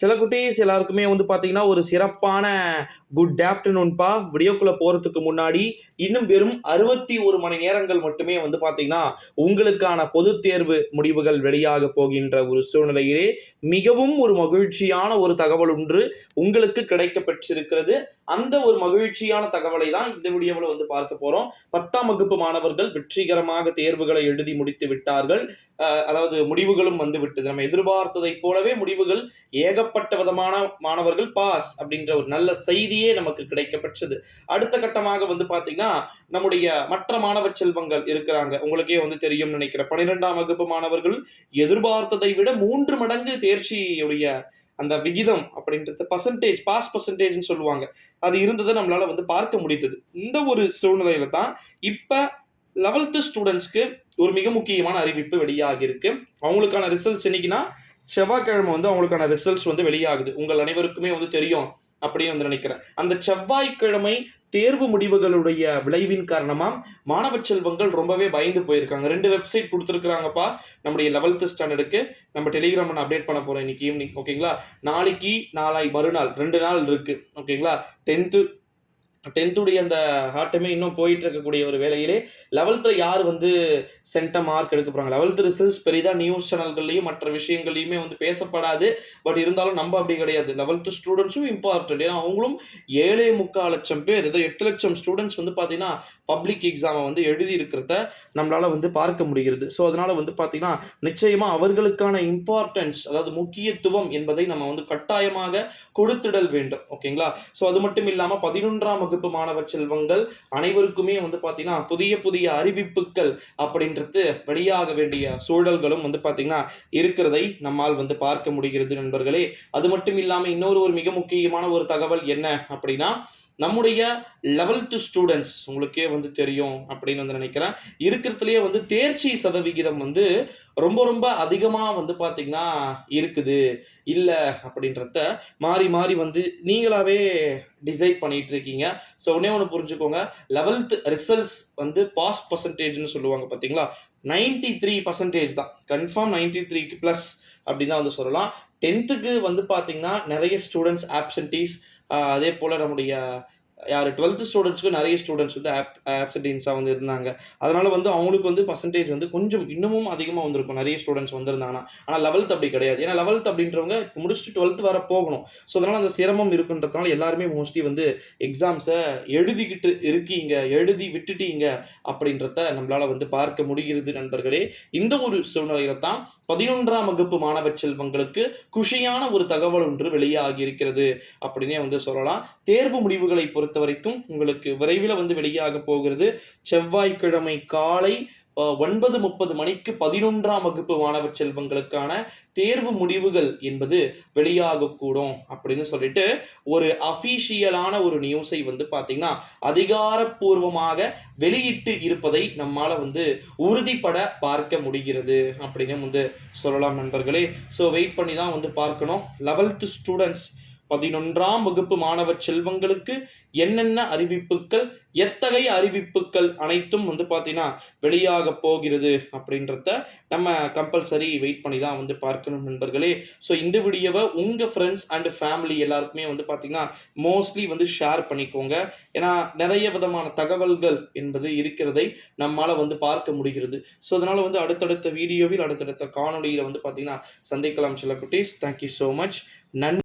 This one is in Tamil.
சில குட்டீஸ் எல்லாருக்குமே வந்து பார்த்தீங்கன்னா ஒரு சிறப்பான குட் ஆஃப்டர்நூன்பா வீடியோக்குள்ளே போகிறதுக்கு முன்னாடி இன்னும் வெறும் அறுபத்தி ஒரு மணி நேரங்கள் மட்டுமே வந்து பார்த்தீங்கன்னா உங்களுக்கான பொதுத் தேர்வு முடிவுகள் வெளியாக போகின்ற ஒரு சூழ்நிலையிலே மிகவும் ஒரு மகிழ்ச்சியான ஒரு தகவல் ஒன்று உங்களுக்கு கிடைக்க பெற்றிருக்கிறது அந்த ஒரு மகிழ்ச்சியான தகவலை தான் இந்த வீடியோவில் வந்து பார்க்க போகிறோம் பத்தாம் வகுப்பு மாணவர்கள் வெற்றிகரமாக தேர்வுகளை எழுதி முடித்து விட்டார்கள். அதாவது முடிவுகளும் வந்து விட்டது. நம்ம எதிர்பார்த்ததைப் போலவே முடிவுகள் ஏகப்பட்ட விதமான மாணவர்கள் பாஸ் அப்படின்ற ஒரு நல்ல செய்தியே நமக்கு கிடைக்கப்பெற்றது. அடுத்த கட்டமாக வந்து பார்த்தீங்கன்னா நம்முடைய மற்ற மாணவ செல்வங்கள் இருக்கிறாங்க. உங்களுக்கே வந்து தெரியும் நினைக்கிறேன். பன்னிரெண்டாம் வகுப்பு மாணவர்கள் எதிர்பார்த்ததை விட மூன்று மடங்கு தேர்ச்சியுடைய அந்த விகிதம் அப்படின்றது பர்சன்டேஜ் பாஸ் பர்சன்டேஜ்னு சொல்லுவாங்க. அது இருந்ததை நம்மளால வந்து பார்க்க முடிந்தது. இந்த ஒரு சூழ்நிலையில தான் இப்போ லெவல்த்து ஸ்டூடெண்ட்ஸ்க்கு ஒரு மிக முக்கியமான அறிவிப்பு வெளியாகி இருக்கு அவங்களுக்கான ரிசல்ட்ஸ் என்னைக்குன்னா செவ்வாய்க்கிழமை வந்து அவங்களுக்கான ரிசல்ட்ஸ் வந்து வெளியாகுது. உங்கள் அனைவருக்குமே வந்து தெரியும் அப்படின்னு வந்து நினைக்கிறேன். அந்த செவ்வாய்க்கிழமை தேர்வு முடிவுகளுடைய விளைவின் காரணமாக மாணவ செல்வங்கள் ரொம்பவே பயந்து போயிருக்காங்க. ரெண்டு வெப்சைட் கொடுத்துருக்குறாங்கப்பா. நம்முடைய லெவல்த்து ஸ்டாண்டர்டுக்கு நம்ம டெலிகிராம் நான் அப்டேட் பண்ண போகிறோம் இன்னைக்கு ஈவினிங் ஓகேங்களா நாளைக்கு நாளை மறுநாள் ரெண்டு நாள் இருக்குது ஓகேங்களா டென்த்து டென்த்துடைய அந்த ஹார்ட்டுமே இன்னும் போயிட்டு இருக்கக்கூடிய ஒரு வேலையிலே லெவல்த்தில் யார் வந்து சென்ட மார்க் எடுக்க போகிறாங்க லெவல்த் ரிசல்ட்ஸ் பெரிதாக நியூஸ் சேனல்கள்லையும் மற்ற விஷயங்கள்லையுமே வந்து பேசப்படாது. பட் இருந்தாலும் நம்ம அப்படி கிடையாது. லெவல்த்து ஸ்டூடெண்ட்ஸும் இம்பார்ட்டன்ட் ஏன்னா அவங்களும் ஏழே முக்கால் லட்சம் பேர் ஏதோ எட்டு லட்சம் ஸ்டூடெண்ட்ஸ் வந்து பார்த்தீங்கன்னா பப்ளிக் எக்ஸாமை வந்து எழுதி இருக்கிறத நம்மளால் வந்து பார்க்க முடிகிறது. ஸோ அதனால் வந்து பார்த்தீங்கன்னா நிச்சயமாக அவர்களுக்கான இம்பார்ட்டன்ஸ் அதாவது முக்கியத்துவம் என்பதை நம்ம வந்து கட்டாயமாக கொடுத்திடல் வேண்டும். ஓகேங்களா ஸோ அது மட்டும் இல்லாமல் பதினொன்றாம் வகுப்பு மாணவ செல்வங்கள் அனைவருக்குமே வந்து பார்த்தீங்கன்னா புதிய புதிய அறிவிப்புகள் அப்படின்றது வெளியாக வேண்டிய சூழல்களும் வந்து பார்த்தீங்கன்னா இருக்கிறதை நம்மால் வந்து பார்க்க முடிகிறது நண்பர்களே. அது மட்டும் இல்லாமல் இன்னொரு ஒரு மிக முக்கியமான ஒரு தகவல் என்ன அப்படின்னா நம்முடைய லெவல்த்து ஸ்டூடெண்ட்ஸ் உங்களுக்கே வந்து தெரியும் அப்படின்னு வந்து நினைக்கிறேன். இருக்கிறதுலேயே வந்து தேர்ச்சி சதவிகிதம் வந்து ரொம்ப ரொம்ப அதிகமாக வந்து பார்த்திங்கன்னா இருக்குது. இல்லை அப்படின்றத மாறி மாறி வந்து நீங்களாவே டிசைட் பண்ணிகிட்ருக்கீங்க இருக்கீங்க. ஸோ உடனே ஒன்று புரிஞ்சுக்கோங்க. லெவல்த் ரிசல்ட்ஸ் வந்து பாஸ் பர்சன்டேஜ்னு சொல்லுவாங்க பார்த்தீங்களா நைன்டி த்ரீ பர்சன்டேஜ் தான். கன்ஃபார்ம் நைன்டி த்ரீக்கு ப்ளஸ் அப்படின்னு தான் வந்து சொல்லலாம். டென்த்துக்கு வந்து பார்த்தீங்கன்னா நிறைய ஸ்டூடெண்ட்ஸ் ஆப்சன்டீஸ் அதே போல் நம்முடைய யார்? டுவெல்த்து ஸ்டூடெண்ட்ஸ்க்கு நிறைய ஸ்டூடெண்ட்ஸ் வந்து ஆப் ஆப்சன்டீன்ஸாக வந்து இருந்தாங்க. அதனால் வந்து அவங்களுக்கு வந்து பர்சன்டேஜ் வந்து கொஞ்சம் இன்னமும் அதிகமாக வந்திருக்கும். நிறைய ஸ்டூடெண்ட்ஸ் வந்திருந்தாங்கன்னா. ஆனால் லெவல்த் அப்படி கிடையாது. ஏன்னா லெவல்த் அப்படின்றவங்க இப்போ முடிச்சுட்டு டுவெல்த் வர போகணும். ஸோ அதனால் அந்த சிரமம் இருக்குன்றதுனால எல்லாருமே மோஸ்ட்லி வந்து எக்ஸாம்ஸை எழுதிக்கிட்டு இருக்கீங்க எழுதி விட்டுட்டீங்க அப்படின்றத நம்மளால் வந்து பார்க்க முடிகிறது நண்பர்களே. இந்த ஒரு சூழ்நிலையில தான் பதினொன்றாம் வகுப்பு மாணவ செல்வங்களுக்கு குஷியான ஒரு தகவல் ஒன்று வெளியாகி இருக்கிறது. அப்படின்னே வந்து சொல்லலாம். தேர்வு முடிவுகளை பொறுத்த பொறுத்த வரைக்கும் உங்களுக்கு விரைவில் வந்து வெளியாக போகிறது. செவ்வாய்க்கிழமை காலை ஒன்பது முப்பது மணிக்கு பதினொன்றாம் வகுப்பு மாணவ செல்வங்களுக்கான தேர்வு முடிவுகள் என்பது வெளியாகக்கூடும் அப்படின்னு சொல்லிட்டு ஒரு அஃபீஷியலான ஒரு நியூஸை வந்து பார்த்தீங்கன்னா அதிகாரப்பூர்வமாக வெளியிட்டு இருப்பதை நம்மால் வந்து உறுதிப்பட பார்க்க முடிகிறது அப்படின்னு வந்து சொல்லலாம் நண்பர்களே. ஸோ வெயிட் பண்ணி தான் வந்து பார்க்கணும். லெவல்த்து ஸ்டூடெண்ட்ஸ் பதினொன்றாம் வகுப்பு மாணவ செல்வங்களுக்கு என்னென்ன அறிவிப்புகள் எத்தகைய அறிவிப்புகள் அனைத்தும் வந்து பார்த்தீங்கன்னா வெளியாக போகிறது அப்படின்றத நம்ம கம்பல்சரி வெயிட் பண்ணி தான் வந்து பார்க்கணும் நண்பர்களே. ஸோ இந்த வீடியோவை உங்கள் ஃப்ரெண்ட்ஸ் அண்ட் ஃபேமிலி எல்லாருக்குமே வந்து பார்த்தீங்கன்னா மோஸ்ட்லி வந்து ஷேர் பண்ணிக்கோங்க. ஏன்னா நிறைய விதமான தகவல்கள் என்பது இருக்கிறதை நம்மால் வந்து பார்க்க முடிகிறது. ஸோ அதனால் வந்து அடுத்தடுத்த வீடியோவில் அடுத்தடுத்த காணொளியில் வந்து பார்த்தீங்கன்னா சந்திக்கலாம் சில குட்டீஸ் தேங்க்யூ ஸோ மச் நன்றி.